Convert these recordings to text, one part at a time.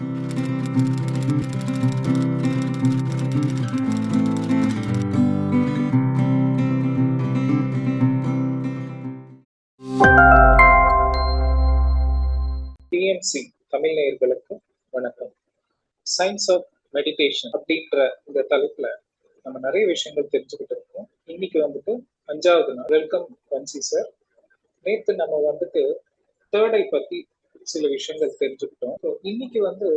DNC Tamil நேயர்களுக்கு வணக்கம். Science of meditation அப்படின்ற இந்த தலைப்புல நம்ம நிறைய விஷயங்கள் தெரிஞ்சுக்கிட்டு இருக்கோம். இன்னைக்கு வந்துட்டு அஞ்சாவது நாள். வெல்கம் வன்சி சார் நேத்து நம்ம வந்துட்டு தேர்டை பத்தி சில விஷயங்கள் தெரிஞ்சுக்கிட்டோம். இன்னைக்கு வந்து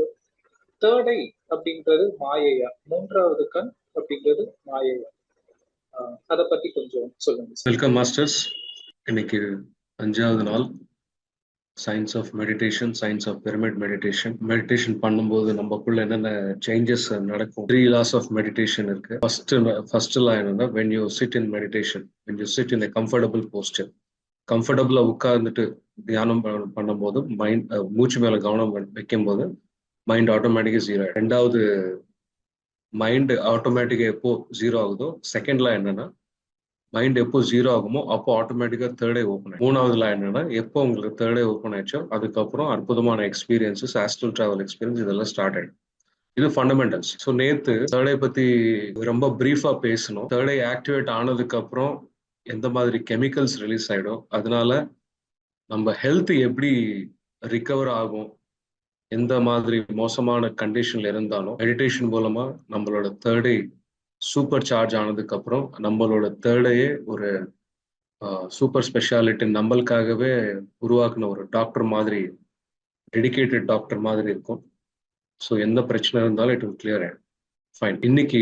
தேர்ட் ஐ அப்படின்றது மாயையா? மூன்றாவது கண் அப்படின்றது மாயையா? அதை பத்தி கொஞ்சம் சொல்லுங்க வெல்கம் மாஸ்டர்ஸ் இன்னைக்கு அஞ்சாவது நாள். Science of meditation science of pyramid meditation meditation பண்ணும்போது நமக்குள்ள என்னென்ன சேஞ்சஸ் நடக்கும்? த்ரீ லாஸ் ஆஃப் மெடிடேஷன் இருக்கு. ஃபர்ஸ்ட் ஃபர்ஸ்ட் லா என்னன்னா when you sit in meditation when you sit in comfortable posture கம்ஃபர்டபுளா உட்கார்ந்துட்டு தியானம் பண்ணும்போது மைண்ட் மூச்சு மேல கவனம் வைக்கும் போது மைண்ட் ஆட்டோமேட்டிக்கா ஜீரோ ரெண்டாவது மைண்டு ஆட்டோமேட்டிக்கா எப்போ ஜீரோ ஆகுதோ செகண்ட்ல என்னன்னா மைண்ட் எப்போ ஜீரோ ஆகுமோ அப்போ ஆட்டோமேட்டிக்கா தேர்டே ஓப்பன் ஆகும் மூணாவதுல என்னன்னா எப்போ உங்களுக்கு தேர்டே ஓப்பன் ஆயிடுச்சோ அதுக்கப்புறம் அற்புதமான எக்ஸ்பீரியன்ஸஸ் ஆஸ்ட்ரல் டிராவல் எக்ஸ்பீரியன்ஸ் இதெல்லாம் ஸ்டார்ட் ஆயிடும். இது ஃபண்டமெண்டல்ஸ் ஸோ நேத்து தேர்டே பத்தி ரொம்ப பிரீஃபா பேசணும் தேர்டே ஆக்டிவேட் ஆனதுக்கு அப்புறம் எந்த மாதிரி கெமிக்கல்ஸ் ரிலீஸ் ஆகிடும் அதனால நம்ம ஹெல்த் எப்படி ரிக்கவர் ஆகும் எந்த மாதிரி மோசமான கண்டிஷன்ல இருந்தாலும் மெடிடேஷன் மூலமா நம்மளோட தேர்டே சூப்பர் சார்ஜ் ஆனதுக்கு அப்புறம் நம்மளோட தேர்டையே ஒரு சூப்பர் ஸ்பெஷாலிட்டி நம்மளுக்காகவே உருவாக்குன ஒரு டாக்டர் மாதிரி டெடிகேட்டட் டாக்டர் மாதிரி இருக்கும். ஸோ எந்த பிரச்சனை இருந்தாலும் இட் வில் கிளியர் ஆயிடும். ஃபைன் இன்னைக்கு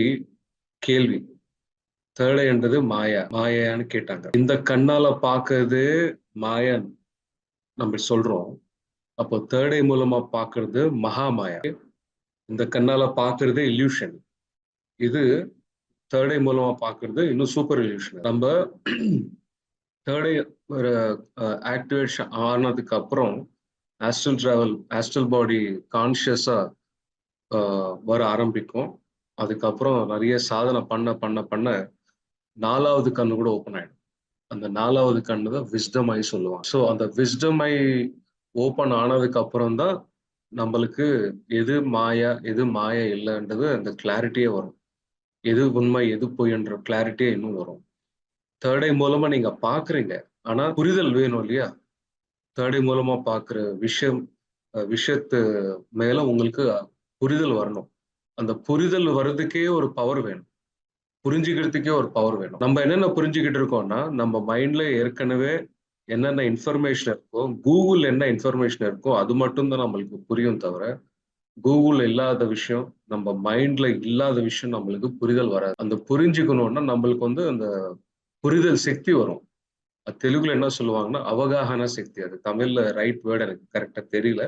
கேள்வி. தேர்டைன்றது மாயா மாயான்னு கேட்டாங்க. இந்த கண்ணால பாக்குறது மாயன் நம்ம சொல்றோம். அப்போ தேர்டை மூலமா பாக்குறது மகா மாயா இந்த கண்ணால பாக்குறது இல்யூஷன் இது தேர்டை மூலமா பாக்குறது இன்னும் சூப்பர் இல்யூஷன் நம்ம தேர்டை ஒரு ஆக்டிவேஷன் ஆனதுக்கு அப்புறம் ஆஸ்ட்ரல் டிராவல் ஆஸ்ட்ரல் பாடி கான்ஷியஸா வர ஆரம்பிக்கும். அதுக்கப்புறம் நிறைய சாதனை பண்ண பண்ண பண்ண நாலாவது கண்ணு கூட ஓப்பன் ஆயிடும். அந்த நாலாவது கண்ணு தான் விஸ்டம் ஐ சொல்லுவாங்க. ஸோ அந்த விஸ்டம் ஐ ஓப்பன் ஆனதுக்கு அப்புறம் தான் நம்மளுக்கு எது மாயா எது மாயா இல்லைன்றது அந்த கிளாரிட்டியே வரும். எது உண்மை எது பொய்ன்ற கிளாரிட்டியே இன்னும் வரும். தேர்டை மூலமா நீங்க பாக்குறீங்க ஆனா புரிதல் வேணும் இல்லையா? தேர்டை மூலமா பாக்குற விஷயம் விஷயத்து மேல உங்களுக்கு புரிதல் வரணும். அந்த புரிதல் வர்றதுக்கே ஒரு பவர் வேணும். புரிஞ்சுக்கிறதுக்கே ஒரு பவர் வேணும். நம்ம என்னென்ன புரிஞ்சுக்கிட்டு இருக்கோம்னா நம்ம மைண்ட்ல ஏற்கனவே என்னென்ன இன்ஃபர்மேஷன் இருக்கோ கூகுள் என்ன இன்ஃபர்மேஷன் இருக்கோ அது மட்டும் தான் நம்மளுக்கு புரியும் தவிர கூகுள் இல்லாத விஷயம் நம்ம மைண்ட்ல இல்லாத விஷயம் நம்மளுக்கு புரிதல் வராது. அந்த புரிஞ்சுக்கணும்னா நம்மளுக்கு வந்து அந்த புரிதல் சக்தி வரும். தெலுங்குல என்ன சொல்லுவாங்கன்னா அவகாகன சக்தி. அது தமிழ்ல ரைட் வேர்டு எனக்கு கரெக்டா தெரியல.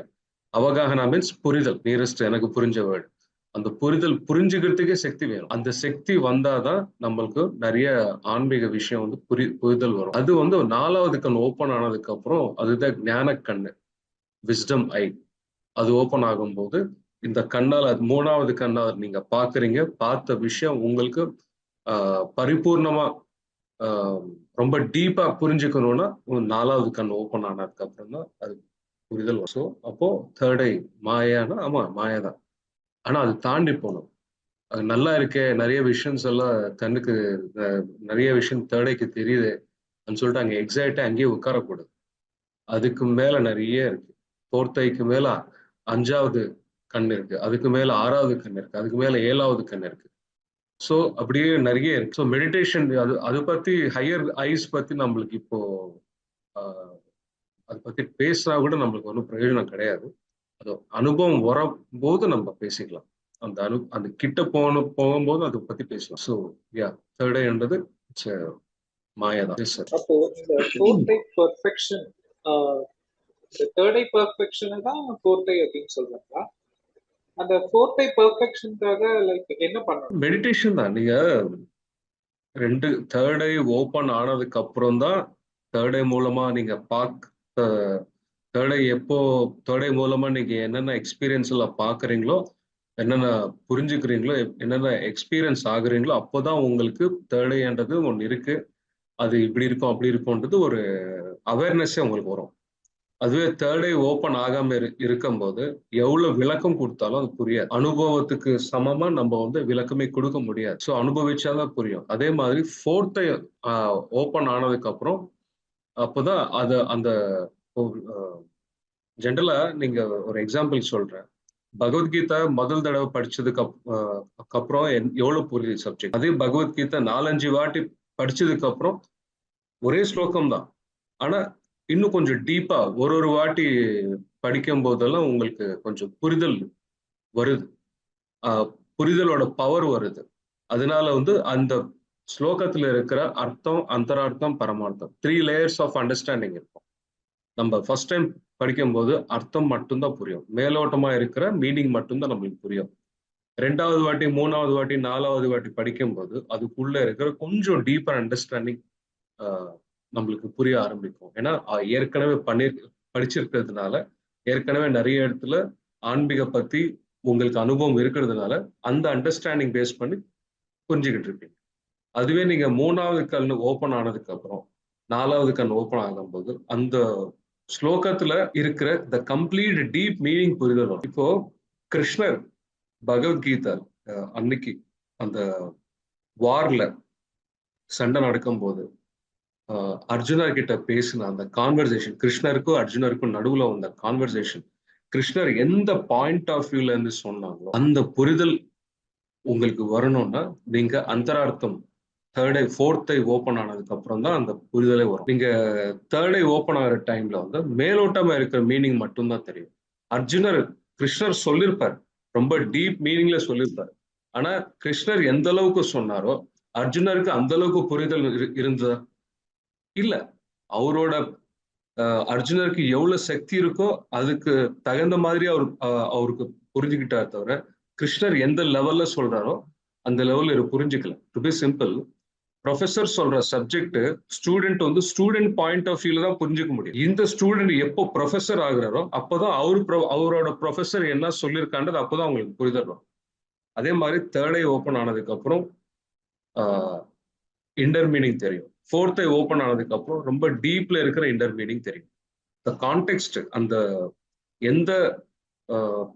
அவகாகனா மீன்ஸ் புரிதல் நியரஸ்ட் எனக்கு புரிஞ்ச வேர்டு அந்த புரிதல் புரிஞ்சுக்கிறதுக்கே சக்தி வேணும். அந்த சக்தி வந்தாதான் நம்மளுக்கு நிறைய ஆன்மீக விஷயம் வந்து புரி புரிதல் வரும். அது வந்து நாலாவது கண் ஓப்பன் ஆனதுக்கு அப்புறம் அதுதான் ஞான கண்ணு. விஸ்டம் ஐ அது ஓப்பன் ஆகும்போது இந்த கண்ணால் அது மூணாவது கண்ணால் நீங்க பாக்குறீங்க பார்த்த விஷயம் உங்களுக்கு ஆஹ் பரிபூர்ணமா ஆஹ் ரொம்ப டீப்பா புரிஞ்சுக்கணும்னா நாலாவது கண் ஓப்பன் ஆனதுக்கு அப்புறம் தான் அது புரிதல் வரும். ஸோ அப்போ தேர்ட் ஐ மாயானா ஆமா மாயா தான் ஆனா அது தாண்டி போகணும் அது நல்லா இருக்கே நிறைய விஷன்ஸ் எல்லாம் கண்ணுக்கு நிறைய விஷயம் தேடைக்கு தெரியுது அப்படின்னு சொல்லிட்டு அங்கே எக்ஸைட்டாக அங்கேயே உட்காரக்கூடாது. அதுக்கு மேல நிறைய இருக்கு. போர்த்தைக்கு மேலே மேல அஞ்சாவது கண் இருக்கு. அதுக்கு மேல ஆறாவது கண் இருக்கு. அதுக்கு மேல ஏழாவது கண் இருக்கு. ஸோ அப்படியே நிறைய இருக்கு. ஸோ மெடிடேஷன் அது அது பத்தி ஹையர் ஐஸ் பத்தி நம்மளுக்கு இப்போ அதை பத்தி பேசுனா கூட நம்மளுக்கு ஒன்றும் பிரயோஜனம் கிடையாது. அனுபவம் வரும்போது நம்ம பேசிக்கலாம். அந்த அனு அந்த கிட்ட போன போகும்போது அதை பத்தி பேசலாம். ஸோ யா தேர்ட் என்றது மாயா தான் அப்போ இந்த fourth eye perfection third eye பர்ஃபெக்ஷனை தான் ஃபோர்த் ஐ அப்படின்னு சொல்றாங்களா? அந்த ஃபோர்த் ஐ பர்ஃபெக்ஷனுக்காக லைக் என்ன பண்ணணும்? மெடிடேஷன் தான். நீங்க ரெண்டு தேர்ட் ஐ ஓப்பன் ஆனதுக்கு அப்புறம் தான் தேர்ட் ஐ மூலமா நீங்க பார்க்க தேர்ட் எப்போ தேர்ட் மூலமா நீங்க என்னென்ன எக்ஸ்பீரியன்ஸ் எல்லாம் பாக்குறீங்களோ என்னென்ன புரிஞ்சுக்கிறீங்களோ என்னென்ன எக்ஸ்பீரியன்ஸ் ஆகுறீங்களோ அப்போதான் உங்களுக்கு தேர்ட் ஒன்று இருக்கு. அது இப்படி இருக்கும் அப்படி இருக்கும்ன்றது ஒரு அவேர்னஸ்ஸே உங்களுக்கு வரும். அதுவே தேர்ட் ஓப்பன் ஆகாம இரு இருக்கும்போது எவ்வளவு விளக்கம் கொடுத்தாலும் அது புரியாது. அனுபவத்துக்கு சமமா நம்ம வந்து விளக்கமே கொடுக்க முடியாது. ஸோ அனுபவிச்சாதான் புரியும். அதே மாதிரி ஃபோர்த் ஓப்பன் ஆனதுக்கு அப்புறம் அப்போதான் அது அந்த ஜென்ரலா நீங்க ஒரு எக்ஸாம்பிள் சொல்றேன். பகவத்கீதா முதல் தடவை படிச்சதுக்கு அப்புறம் எவ்வளவு புரியுது சப்ஜெக்ட் அதே பகவத்கீதா நாலஞ்சு வாட்டி படிச்சதுக்கு அப்புறம் ஒரே ஸ்லோகம் தான். ஆனா இன்னும் கொஞ்சம் டீப்பா ஒரு ஒரு வாட்டி படிக்கும் போதெல்லாம் உங்களுக்கு கொஞ்சம் புரிதல் வருது. புரிதலோட பவர் வருது. அதனால வந்து அந்த ஸ்லோகத்துல இருக்கிற அர்த்தம் அந்தரார்த்தம் பரமார்த்தம். த்ரீ லேயர்ஸ் ஆஃப் அண்டர்ஸ்டாண்டிங் இருக்கும். நம்ம ஃபர்ஸ்ட் டைம் படிக்கும்போது அர்த்தம் மட்டும்தான் புரியும். மேலோட்டமா இருக்கிற மீனிங் மட்டும்தான் நம்மளுக்கு புரியும். ரெண்டாவது வாட்டி மூணாவது வாட்டி நாலாவது வாட்டி படிக்கும்போது அதுக்குள்ள இருக்கிற கொஞ்சம் டீப்பர் அண்டர்ஸ்டாண்டிங் நம்மளுக்கு புரிய ஆரம்பிக்கும். ஏன்னா ஏற்கனவே பண்ணி படிச்சிருக்கிறதுனால ஏற்கனவே நிறைய இடத்துல ஆன்மீக பத்தி உங்களுக்கு அனுபவம் இருக்கிறதுனால அந்த அண்டர்ஸ்டாண்டிங் பேஸ் பண்ணி புரிஞ்சுக்கிட்டு இருப்பீங்க. அதுவே நீங்க மூணாவது கண் ஓப்பன் ஆனதுக்கு அப்புறம் நாலாவது கண் ஓப்பன் ஆகும்போது அந்த ஸ்லோகத்துல இருக்கிற த கம்ப்ளீட் டீப் மீனிங் புரிதல் வரும். இப்போ கிருஷ்ணர் பகவத்கீதா அன்னைக்கு அந்த வார்ல சண்டை நடக்கும் போது அர்ஜுனர் கிட்ட பேசின அந்த கான்வர்சேஷன் கிருஷ்ணருக்கும் அர்ஜுனருக்கும் நடுவுல வந்த கான்வர்சேஷன் கிருஷ்ணர் எந்த பாயிண்ட் ஆஃப் வியூல இருந்து சொன்னாங்களோ அந்த புரிதல் உங்களுக்கு வரணும்னா நீங்க அந்தரார்த்தம் third eye fourth eye open ஆனதுக்கு அப்புறம் தான் அந்த புரிதலே வரும். நீங்க தேர்ட் ஐ ஓப்பன் ஆகிற டைம்ல வந்து மேலோட்டமா இருக்கிற மீனிங் மட்டும்தான் தெரியும். அர்ஜுனர் கிருஷ்ணர் சொல்லியிருப்பார் ரொம்ப டீப் மீனிங்ல சொல்லியிருப்பார் ஆனா கிருஷ்ணர் எந்த அளவுக்கு சொன்னாரோ அர்ஜுனருக்கு அந்த அளவுக்கு புரிதல் இருந்ததா? இல்ல. அவரோட அர்ஜுனருக்கு எவ்வளவு சக்தி இருக்கோ அதுக்கு தகுந்த மாதிரி அவர் அவருக்கு புரிஞ்சுக்கிட்டார் தவிர கிருஷ்ணர் எந்த லெவல்ல சொல்றாரோ அந்த லெவல்ல புரிஞ்சுக்கல. டு பி சிம்பிள் ப்ரொஃபஸர் சொல்ற சப்ஜெக்ட் ஸ்டூடெண்ட் வந்து ஸ்டூடெண்ட் பாயிண்ட் ஆஃப் வியூல தான் புரிஞ்சுக்க முடியும். இந்த ஸ்டூடெண்ட் எப்போ ப்ரொஃபஸர் ஆகுறாரோ அப்போதான் அவர் அவரோட ப்ரொஃபஸர் என்ன சொல்லியிருக்கான்றது அப்போதான் அவங்களுக்கு புரிதல் அதே மாதிரி தேர்ட் ஐ ஓப்பன் ஆனதுக்கு அப்புறம் இன்டர் மீனிங் தெரியும். ஃபோர்த் ஐ ஓப்பன் ஆனதுக்கு அப்புறம் ரொம்ப டீப்ல இருக்கிற இன்டர் மீனிங் தெரியும். த கான்டெக்ட் அந்த எந்த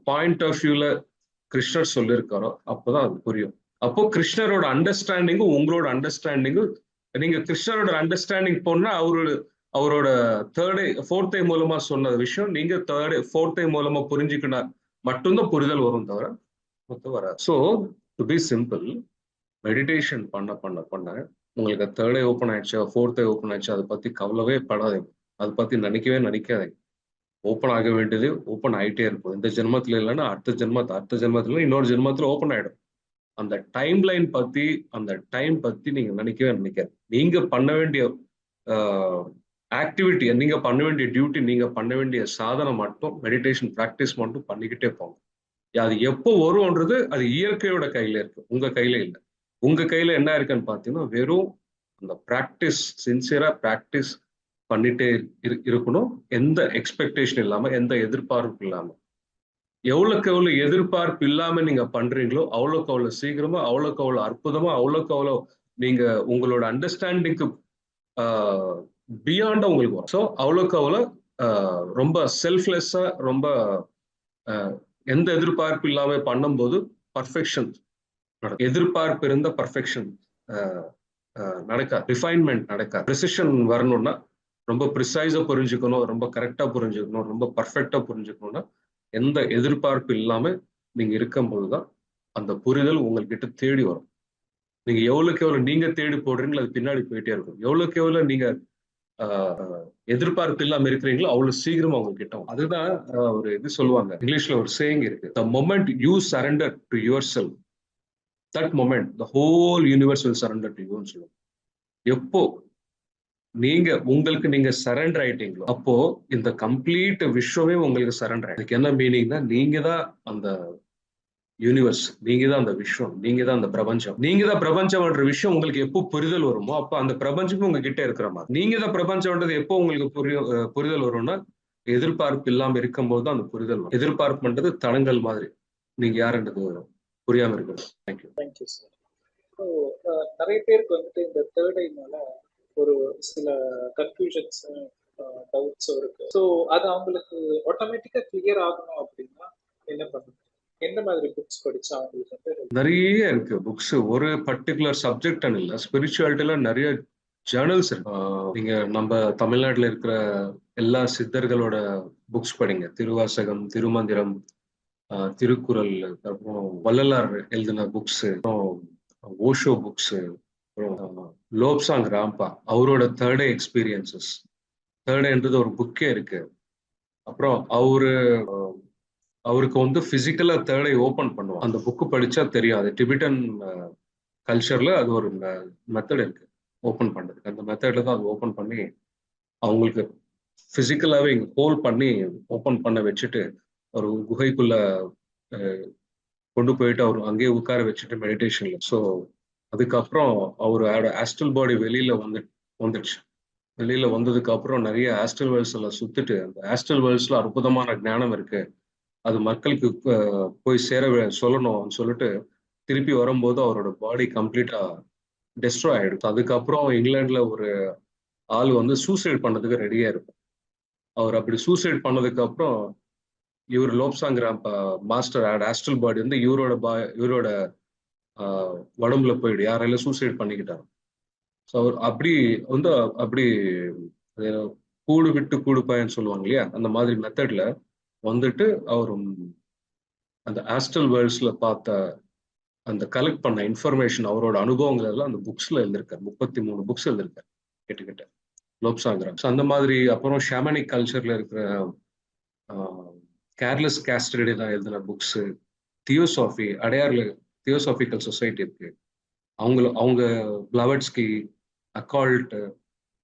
பாயிண்ட் ஆஃப் வியூல கிருஷ்ணர் சொல்லியிருக்காரோ அப்போதான் அது புரியும். அப்போ கிருஷ்ணரோட அண்டர்ஸ்டாண்டிங்கும் உங்களோட அண்டர்ஸ்டாண்டிங்கும் நீங்க கிருஷ்ணரோட அண்டர்ஸ்டாண்டிங் போனா அவரோட அவரோட தேர்ட் ஐ ஃபோர்த் மூலமா சொன்ன விஷயம் நீங்க தேர்டு ஐ ஃபோர்த் மூலமா புரிஞ்சுக்கினா மட்டும்தான் புரிதல் வரும் தவிர மொத்தம் வராது. So to be simple meditation பண்ண பண்ண பண்ண உங்களுக்கு தேர்டே ஓப்பன் ஆயிடுச்சு ஃபோர்த் ஓப்பன் ஆயிடுச்சு அதை பத்தி கவலவே படாதீங்க. அதை பத்தி நினைக்கவே நினைக்காதீங்க. ஓப்பன் ஆக வேண்டியது ஓப்பன் ஆகிட்டே இருக்கும். இந்த ஜென்மத்துல இல்லைன்னா அடுத்த ஜென்மத்து அடுத்த ஜென்மத்துல இன்னொரு ஜென்மத்துல ஓப்பன் ஆயிடும். அந்த டைம் லைன் பத்தி அந்த டைம் பத்தி நீங்க நினைக்கவே நினைக்காது. நீங்க பண்ண வேண்டிய ஆக்டிவிட்டி நீங்க பண்ண வேண்டிய டியூட்டி நீங்க பண்ண வேண்டிய சாதனை மட்டும் மெடிடேஷன் ப்ராக்டிஸ் மட்டும் பண்ணிக்கிட்டே போங்க. அது எப்போ வரும்ன்றது அது இயற்கையோட கையில இருக்கு. உங்க கையில இல்லை. உங்க கையில என்ன இருக்குன்னு பாத்தீங்கன்னா வெறும் அந்த ப்ராக்டிஸ் சின்சியரா ப்ராக்டிஸ் பண்ணிட்டே இருக்கணும். எந்த எக்ஸ்பெக்டேஷன் இல்லாம எந்த எதிர்பார்ப்பு இல்லாம. எவ்வளோக்கு எவ்வளோ எதிர்பார்ப்பு இல்லாம நீங்க பண்றீங்களோ அவ்வளோக்கு அவ்வளோ சீக்கிரமா அவ்வளோக்கு அவ்வளோ அற்புதமா அவ்வளோக்கு அவ்வளோ நீங்க உங்களோட அண்டர்ஸ்டாண்டிங்க்கு பியாண்டா உங்களுக்கு வரும். ஸோ அவ்வளோக்கு அவ்வளோ ரொம்ப செல்ஃப்லெஸ்ஸா ரொம்ப எந்த எதிர்பார்ப்பு இல்லாம பண்ணும்போது பர்ஃபெக்ஷன் எதிர்பார்ப்பு இருந்த பர்ஃபெக்ஷன் நடக்காது. ரிஃபைன்மெண்ட் நடக்காது. ப்ரிசிஷன் வரணும்னா ரொம்ப ப்ரிசைஸா புரிஞ்சுக்கணும் ரொம்ப கரெக்டா புரிஞ்சுக்கணும் ரொம்ப பர்ஃபெக்டா புரிஞ்சுக்கணும்னா எந்த எதிர்பார்ப்பு இல்லாம நீங்க இருக்கும்போது தான் அந்த புரிதல் உங்கள்கிட்ட தேடி வரும். நீங்க எவ்வளவுக்கு எவ்வளவு நீங்க தேடி போடுறீங்களோ அது பின்னாடி போயிட்டே இருக்கும். எவ்வளவுக்கு எவ்வளவு நீங்க எதிர்பார்ப்பு இல்லாம இருக்கிறீங்களோ அவ்வளவு சீக்கிரமா உங்ககிட்ட அதுதான் ஒரு இது சொல்லுவாங்க. இங்கிலீஷ்ல ஒரு சேயிங் இருக்கு. The moment you surrender to your self that moment the whole universe will surrender to யூன்னு சொல்லுவாங்க. எப்போ நீங்க உங்களுக்கு நீங்க சரண்டர் ஆயிட்டீங்களோ அப்போ இந்த கம்ப்ளீட் விஸ்வமே உங்களுக்கு சரண்டர் ஆயிடுக்கு என்ன மீனிங்னா நீங்க தான் அந்த யூனிவர்ஸ் நீங்க தான் அந்த விஸ்வம் நீங்க தான் அந்த பிரபஞ்சம். நீங்க தான் பிரபஞ்சம்ன்ற விஷயம் உங்களுக்கு எப்போ புரிதல் வருமோ அப்ப அந்த பிரபஞ்சமும் உங்ககிட்ட இருக்கிற மாதிரி. நீங்க தான் பிரபஞ்சம்ன்றது எப்போ உங்களுக்கு புரிய புரிதல் வரும்னா எதிர்பார்ப்பு இல்லாம இருக்கும்போது தான் அந்த புரிதல் வரும். எதிர்பார்ப்புன்றது தடங்கள் மாதிரி. நீங்க யாருன்றது புரியாம இருக்கிறது. தேங்க்யூ தேங்க்யூ சார் நிறைய பேருக்கு வந்துட்டு இந்த தேர்ட் ஐனால ஒரு சில கன்ஃபியூஷன்ஸ் டவுட்ஸோ இருக்கு. ஸோ அது அவங்களுக்கு ஆட்டோமேட்டிக்கா கிளியர் ஆகணும் அப்படின்னா என்ன பண்ணணும்? எந்த மாதிரி புக்ஸ் படிச்சா அவங்களுக்கு வந்து நிறைய இருக்கு. புக்ஸ் ஒரு பர்டிகுலர் சப்ஜெக்ட்னு இல்லை. ஸ்பிரிச்சுவாலிட்டியில நிறைய ஜேர்னல்ஸ் இருக்கு. நீங்க நம்ம தமிழ்நாட்டுல இருக்கிற எல்லா சித்தர்களோட புக்ஸ் படிங்க. திருவாசகம் திருமந்திரம் திருக்குறள் அப்புறம் வள்ளலார் எழுதின புக்ஸ் அப்புறம் ஓஷோ புக்ஸ் அப்புறம் லோப்சாங் ராம்பா அவரோட தேர்ட் எக்ஸ்பீரியன்சஸ் தேர்டுன்றது ஒரு புக்கே இருக்கு. அப்புறம் அவரு அவருக்கு வந்து பிசிக்கலா தேர்டை ஓபன் பண்ணுவோம் அந்த புக்கு படிச்சா தெரியும் அது டிபிட்டன் கல்ச்சர்ல அது ஒரு மெத்தட் இருக்கு. ஓபன் பண்றதுக்கு. அந்த மெத்தட்ல தான் அது ஓபன் பண்ணி அவங்களுக்கு பிசிக்கலாவே இங்க ஹோல் பண்ணி ஓபன் பண்ண வச்சுட்டு ஒரு குகைக்குள்ள கொண்டு போயிட்டு அவர் அங்கேயே உட்கார வச்சுட்டு மெடிடேஷன்ல ஸோ அதுக்கப்புறம் அவரோட ஆஸ்ட்ரல் பாடி வெளியில வந்து வந்துடுச்சு. வெளியில வந்ததுக்கு அப்புறம் நிறைய ஆஸ்ட்ரல் எல்லாம் சுத்திட்டு அந்த ஆஸ்ட்ரல் வேர்ல்ஸ்ல அற்புதமான ஞானம் இருக்கு. அது மக்களுக்கு போய் சேர சொல்லணும்னு சொல்லிட்டு திருப்பி வரும்போது அவரோட பாடி கம்ப்ளீட்டா டெஸ்ட்ராய் ஆயிடுச்சு. அதுக்கப்புறம் இங்கிலாந்துல ஒரு ஆள் வந்து சூசைட் பண்ணதுக்கு ரெடியா இருக்கும் அவர் அப்படி சூசைட் பண்ணதுக்கு அப்புறம் இவர் லோப்சாங் மாஸ்டர் ஆஸ்ட்ரல் பாடி வந்து இவரோட பா இவரோட உடம்புல போயிடு. யாரெல்லாம் சூசைட் பண்ணிக்கிட்டாரு. ஸோ அவர் அப்படி வந்து அப்படி கூடு விட்டு கூடு பாயன்னு சொல்லுவாங்க இல்லையா? அந்த மாதிரி மெத்தட்ல வந்துட்டு அவர் அந்த ஆஸ்டல் வேர்ல்ட்ஸ்ல பார்த்த அந்த கலெக்ட் பண்ண இன்ஃபர்மேஷன் அவரோட அனுபவங்கள் எல்லாம் அந்த புக்ஸ்ல எழுதிருக்காரு. முப்பத்தி மூணு புக்ஸ் எழுதியிருக்காரு கேட்டுக்கிட்ட லோப்சாங்கிரம் ஸோ அந்த மாதிரி அப்புறம் ஷாமனிக் கல்ச்சர்ல இருக்கிற கேர்லெஸ் கேஸ்டடி தான் எழுதின புக்ஸ் தியோசாஃபி அடையாறுல தியோசாஃபிக்கல் சொசைட்டி இருக்கு. அவங்கள அவங்க பிளவட்ஸ்கி அக்கால்ட்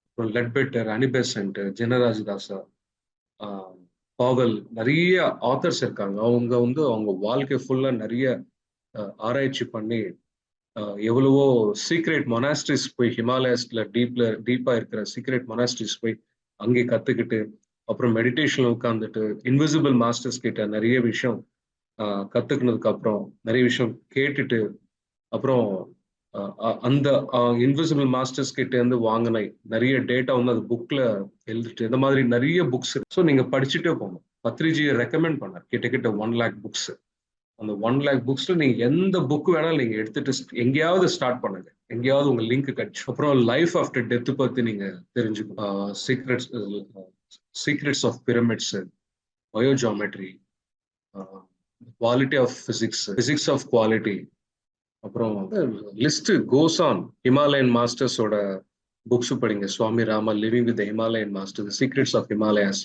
அப்புறம் லெட்பெட்டர் அனிபெசன்ட் ஜெனராஜ்தாசா பாவல் நிறைய ஆத்தர்ஸ் இருக்காங்க. அவங்க வந்து அவங்க வாழ்க்கை ஃபுல்லா நிறைய ஆராய்ச்சி பண்ணி எவ்வளவோ சீக்ரெட் மொனாஸ்ட்ரிஸ் போய் ஹிமாலயஸ்ல டீப்ல டீப்பா இருக்கிற சீக்ரெட் மொனாஸ்ட்ரிஸ் போய் அங்கே கத்துக்கிட்டு அப்புறம் மெடிடேஷன்ல உட்காந்துட்டு இன்விசிபிள் மாஸ்டர்ஸ் கிட்ட நிறைய விஷயம் கத்துக்கினதுக்கு அப்புறம் நிறைய விஷயம் கேட்டுட்டு அப்புறம் அந்த இன்விசிபிள் மாஸ்டர்ஸ் கிட்ட இருந்து வாங்கின நிறைய டேட்டா வந்து அது புக்ல எழுதிட்டு இந்த மாதிரி நிறைய புக்ஸ் ஸோ நீங்க படிச்சுட்டே போங்க. பத்ரிஜியை ரெக்கமெண்ட் பண்ணார் கிட்ட கிட்ட ஒன் லேக் புக்ஸ் அந்த ஒன் லேக் புக்ஸ்ல நீங்க எந்த புக் வேணாலும் நீங்க எடுத்துட்டு எங்கேயாவது ஸ்டார்ட் பண்ணுங்க. எங்கேயாவது உங்க லிங்க் கிடைச்சு. அப்புறம் லைஃப் ஆஃப்டர் டெத் பத்தி நீங்க தெரிஞ்சுக்கணும். Secrets secrets of pyramids biogeometry quality of physics physics of quality அப்புறம் வந்து லிஸ்ட் கோஸ் ஆன் ஹிமாலயன் மாஸ்டர்ஸோட புக்ஸ் படிங்க. Swami Rama living with Himalayan master secrets of Himalayas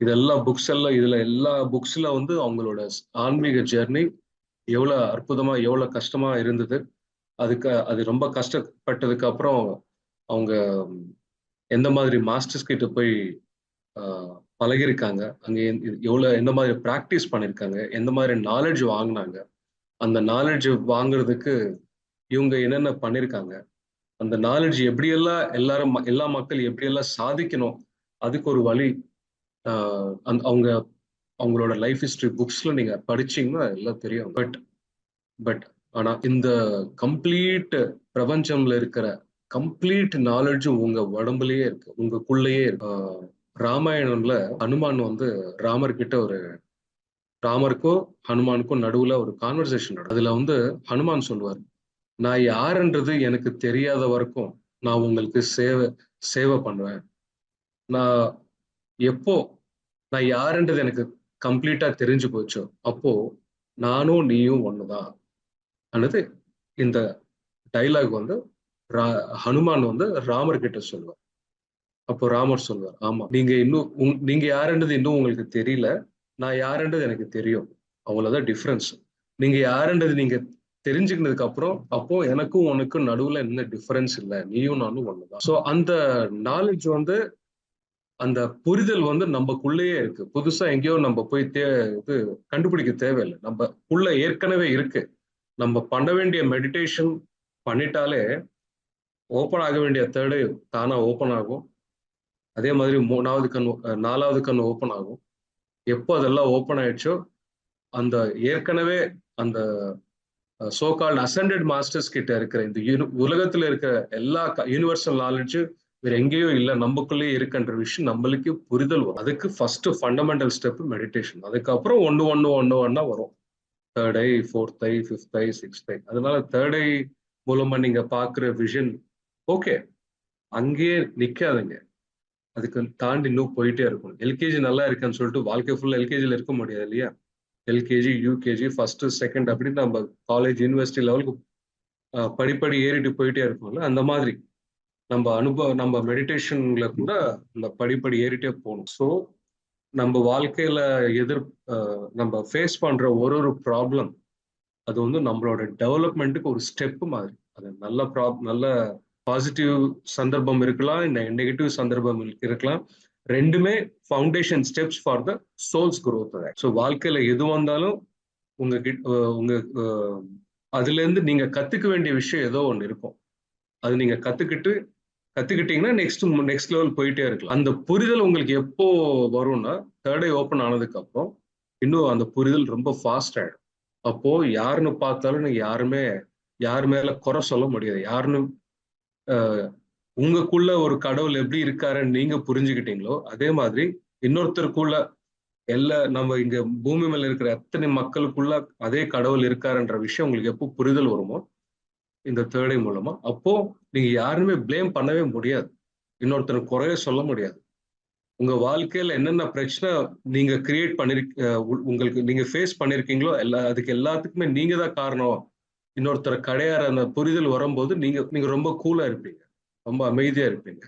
இதெல்லாம் புக்ஸ் எல்லாம் இதுல எல்லா புக்ஸ்ல வந்து அவங்களோட ஆன்மீக ஜெர்னி எவ்வளவு அற்புதமா எவ்வளவு கஷ்டமா இருந்தது. அதுக்கு அது ரொம்ப கஷ்டப்பட்டதுக்கு அப்புறம் அவங்க எந்த மாதிரி மாஸ்டர்ஸ் கிட்ட போய் பழகிருக்காங்க பழகியிருக்காங்க எவ்வளோ எந்த- எந்த மாதிரி ப்ராக்டிஸ் பண்ணியிருக்காங்க எந்த மாதிரி நாலேஜ் வாங்கினாங்க அந்த நாலேஜ் வாங்குறதுக்கு இவங்க என்னென்ன பண்ணியிருக்காங்க அந்த நாலேஜ் எப்படியெல்லாம் எல்லாரும் ம- எல்லா மக்கள் எப்படியெல்லாம் சாதிக்கணும் அதுக்கு ஒரு வழி ஆஹ் அந்த அவங்க அவங்களோட லைஃப் ஹிஸ்டரி புக்ஸ்ல நீங்க படிச்சீங்கன்னா எல்லாம் தெரியும். பட் பட் ஆனா இந்த கம்ப்ளீட் பிரபஞ்சம்ல இருக்கிற கம்ப்ளீட் நாலேஜும் உங்க உடம்புலயே இருக்கு உங்களுக்குள்ளேயே இருக்கு. ஆஹ் ராமாயணம்ல ஹனுமான் வந்து ராமர் கிட்ட ஒரு ராமருக்கும் ஹனுமானுக்கும் நடுவுல ஒரு கான்வர்சேஷன் நடக்கும். அதுல வந்து ஹனுமான் சொல்லுவார் நான் யாருன்றது எனக்கு தெரியாத வரைக்கும் நான் உங்களுக்கு சேவை சேவை பண்ணுவேன். நான் எப்போ நான் யாருன்றது எனக்கு கம்ப்ளீட்டா தெரிஞ்சு போச்சோ அப்போ நானும் நீயும் ஒண்ணுதான். அன்னது இந்த டைலாக் வந்து ரா- ஹனுமான் வந்து ராமர் கிட்ட சொல்லுவார். அப்போ ராமர் சொல்லுவார் ஆமா நீங்க இன்னும் உங்- நீங்க யாருன்றது இன்னும் உங்களுக்கு தெரியல. நான் யாருன்றது எனக்கு தெரியும். அவ்வளவுதான் டிஃபரன்ஸ் நீங்க யாருன்றது நீங்க தெரிஞ்சுக்கினதுக்கு அப்புறம் அப்போ எனக்கும் உனக்கும் நடுவுல என்ன டிஃபரன்ஸ் இல்லை? நீயும் நானும் ஒண்ணுதான். சோ அந்த நாலேஜ் வந்து அந்த புரிதல் வந்து நமக்குள்ளேயே இருக்கு. புதுசா எங்கேயோ நம்ம போய் தே இது கண்டுபிடிக்க தேவையில்லை. நம்ம உள்ள ஏற்கனவே இருக்கு. நம்ம பண்ண வேண்டிய மெடிடேஷன் பண்ணிட்டாலே ஓப்பன் ஆக வேண்டிய தேர்டு தானா ஓப்பன் ஆகும். அதே மாதிரி மூணாவது கண் நாலாவது கண் ஓப்பன் ஆகும். எப்போ அதெல்லாம் ஓப்பன் ஆயிடுச்சோ அந்த ஏற்கனவே அந்த சோகால்ட் அசண்டட் மாஸ்டர்ஸ் கிட்ட இருக்கிற இந்த உலகத்துல இருக்கிற எல்லா யூனிவர்சல் நாலேஜும் வேற எங்கேயோ இல்லை நமக்குள்ளேயே இருக்குன்ற விஷயம் நம்மளுக்கே புரிதல் வரும். அதுக்கு ஃபர்ஸ்ட் ஃபண்டமெண்டல் ஸ்டெப் மெடிடேஷன் அதுக்கப்புறம் ஒன்று ஒன்று ஒன்று ஒன்னா வரும். Third eye fourth eye fifth eye sixth eye அதனால தேர்ட் ஐ மூலமா நீங்க பாக்குற விஷன் ஓகே அங்கேயே நிக்காதுங்க. அதுக்கு தாண்டி இன்னும் போயிட்டே இருக்கும். எல்கேஜி நல்லா இருக்குன்னு சொல்லிட்டு வாழ்க்கை ஃபுல்லாக எல்கேஜியில் இருக்க முடியாது இல்லையா? எல்கேஜி யூகேஜி ஃபர்ஸ்ட் செகண்ட் அப்படின்னு நம்ம காலேஜ் யூனிவர்சிட்டி லெவலுக்கு படிப்படி ஏறிட்டு போயிட்டே இருக்கும்ல அந்த மாதிரி. நம்ம அனுபவம் நம்ம மெடிடேஷன்ல கூட நம்ம படிப்படி ஏறிட்டே போகணும். ஸோ நம்ம வாழ்க்கையில எதிர் நம்ம ஃபேஸ் பண்ற ஒரு ஒரு ப்ராப்ளம் அது வந்து நம்மளோட டெவலப்மெண்ட்டுக்கு ஒரு ஸ்டெப் மாதிரி. அது நல்ல ப்ராப் நல்ல பாசிட்டிவ் சந்தர்ப்பம் இருக்கலாம் நெகட்டிவ் சந்தர்ப்பம் இருக்கலாம். ரெண்டுமே foundation steps for the souls growth so வாழ்க்கையில எது வந்தாலும் உங்க உங்க அதுல இருந்து நீங்க கத்துக்க வேண்டிய விஷயம் ஏதோ ஒன்று இருக்கும். அது நீங்க கத்துக்கிட்டு கத்துக்கிட்டீங்கன்னா நெக்ஸ்ட் நெக்ஸ்ட் லெவல் போயிட்டே இருக்கலாம். அந்த புரிதல் உங்களுக்கு எப்போ வரும்னா தேர்ட் ஐ ஓப்பன் ஆனதுக்கு அப்புறம் இன்னும் அந்த புரிதல் ரொம்ப ஃபாஸ்ட் ஆயிடும். அப்போ யாருன்னு பார்த்தாலும் நீங்க யாருமே யார் மேல குறை சொல்ல முடியாது. யாருன்னு உங்களுக்குள்ள ஒரு கடவுள் எப்படி இருக்காருன்னு நீங்க புரிஞ்சுக்கிட்டீங்களோ அதே மாதிரி இன்னொருத்தருக்குள்ள எல்லா நம்ம இங்க பூமி மேல இருக்கிற எத்தனை மக்களுக்குள்ள அதே கடவுள் இருக்காருன்ற விஷயம் உங்களுக்கு எப்போ புரிதல் வருமோ இந்த தேடை மூலமா அப்போ நீங்க யாருமே ப்ளேம் பண்ணவே முடியாது. இன்னொருத்தனை குறைய சொல்ல முடியாது. உங்க வாழ்க்கையில என்னென்ன பிரச்சனை நீங்க கிரியேட் பண்ணிருக்க உங்களுக்கு நீங்க ஃபேஸ் பண்ணிருக்கீங்களோ எல்லா அதுக்கு எல்லாத்துக்குமே நீங்க தான் காரணம். இன்னொருத்தர் கடையார அந்த புரிதல் வரும்போது நீங்க நீங்க ரொம்ப கூலா இருப்பீங்க. ரொம்ப அமைதியா இருப்பீங்க.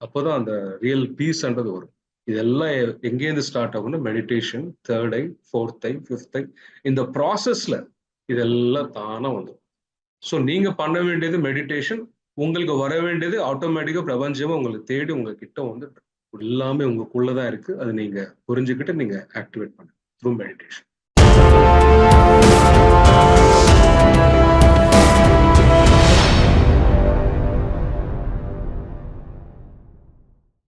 அப்போதான் அந்த ரியல் பீஸ்ன்றது வரும். இதெல்லாம் எ- எங்கேருந்து ஸ்டார்ட் ஆகும்னா meditation third eye fourth eye fifth eye இந்த ப்ராசஸ்ல இதெல்லாம் தானா வந்துடும் ஸோ நீங்க பண்ண வேண்டியது மெடிடேஷன் உங்களுக்கு வர வேண்டியது ஆட்டோமேட்டிக்கா பிரபஞ்சமா உங்களுக்கு தேடி உங்க கிட்ட வந்து எல்லாமே உங்களுக்குள்ளதான் இருக்கு. அது நீங்க புரிஞ்சுக்கிட்டு நீங்க ஆக்டிவேட் பண்ணுங்க த்ரூ மெடிடேஷன்